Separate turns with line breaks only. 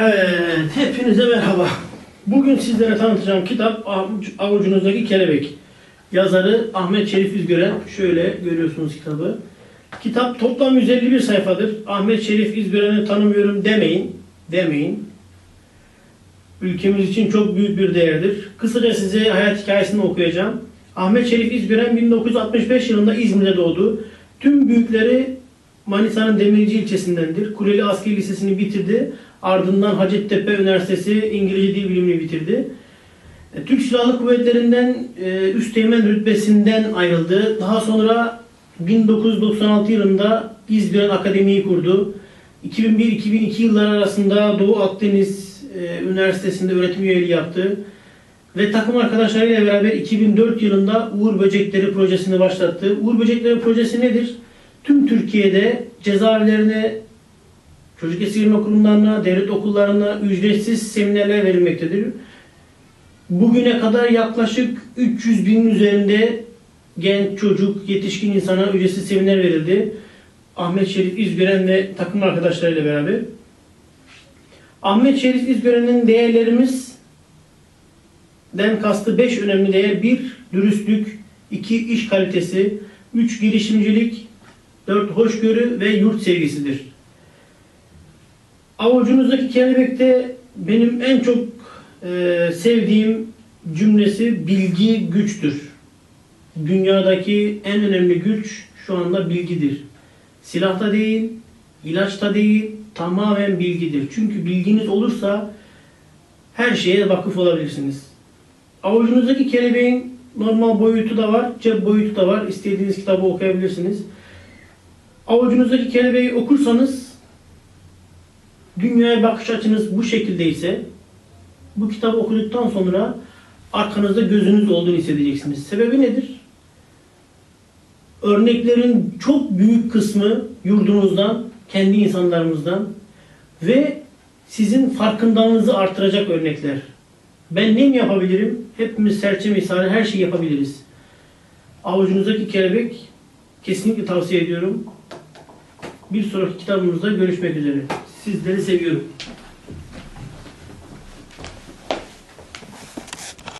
Evet, hepinize merhaba. Bugün sizlere tanıtacağım kitap Avuc- Avucunuzdaki Kelebek. Yazarı Ahmet Şerif İzgören. Şöyle görüyorsunuz kitabı. Kitap toplam 151 sayfadır. Ahmet Şerif İzgören'i tanımıyorum demeyin. Demeyin. Ülkemiz için çok büyük bir değerdir. Kısaca size hayat hikayesini okuyacağım. Ahmet Şerif İzgören 1965 yılında İzmir'de doğdu. Tüm büyükleri Manisa'nın Demirci ilçesindendir. Kuleli Askeri Lisesi'ni bitirdi. Ardından Hacettepe Üniversitesi İngilizce Dil Bilimi'ni bitirdi. E, Türk Silahlı Kuvvetleri'nden e, Üsteğmen rütbesinden ayrıldı. Daha sonra 1996 yılında İzgören Akademi'yi kurdu. 2001-2002 yılları arasında Doğu Akdeniz e, Üniversitesi'nde öğretim üyeliği yaptı. Ve takım arkadaşlarıyla beraber 2004 yılında Uğur Böcekleri projesini başlattı. Uğur Böcekleri projesi nedir? Tüm Türkiye'de cezaevlerine, çocuk esirgeme kurumlarına, devlet okullarına ücretsiz seminerler verilmektedir. Bugüne kadar yaklaşık 300 binin üzerinde genç, çocuk, yetişkin insana ücretsiz seminer verildi. Ahmet Şerif İzgören ve takım arkadaşlarıyla beraber. Ahmet Şerif İzgören'in değerlerimiz den kastı 5 önemli değer. 1. Dürüstlük 2. iş kalitesi 3. Girişimcilik 4. Hoşgörü ve yurt sevgisidir. Avucunuzdaki kelebekte benim en çok e, sevdiğim cümlesi bilgi güçtür. Dünyadaki en önemli güç şu anda bilgidir. Silahta değil, ilaçta değil, tamamen bilgidir. Çünkü bilginiz olursa her şeye vakıf olabilirsiniz. Avucunuzdaki kelebeğin normal boyutu da var, cep boyutu da var. İstediğiniz kitabı okuyabilirsiniz. Avucunuzdaki kelebeği okursanız dünyaya bakış açınız bu şekilde ise bu kitabı okuduktan sonra arkanızda gözünüz olduğunu hissedeceksiniz. Sebebi nedir? Örneklerin çok büyük kısmı yurdunuzdan, kendi insanlarımızdan ve sizin farkındalığınızı artıracak örnekler. Ben ne yapabilirim? Hepimiz serçe misali her şeyi yapabiliriz. Avucunuzdaki kelebek kesinlikle tavsiye ediyorum. Bir sonraki kitabımızda görüşmek üzere. Sizleri seviyorum.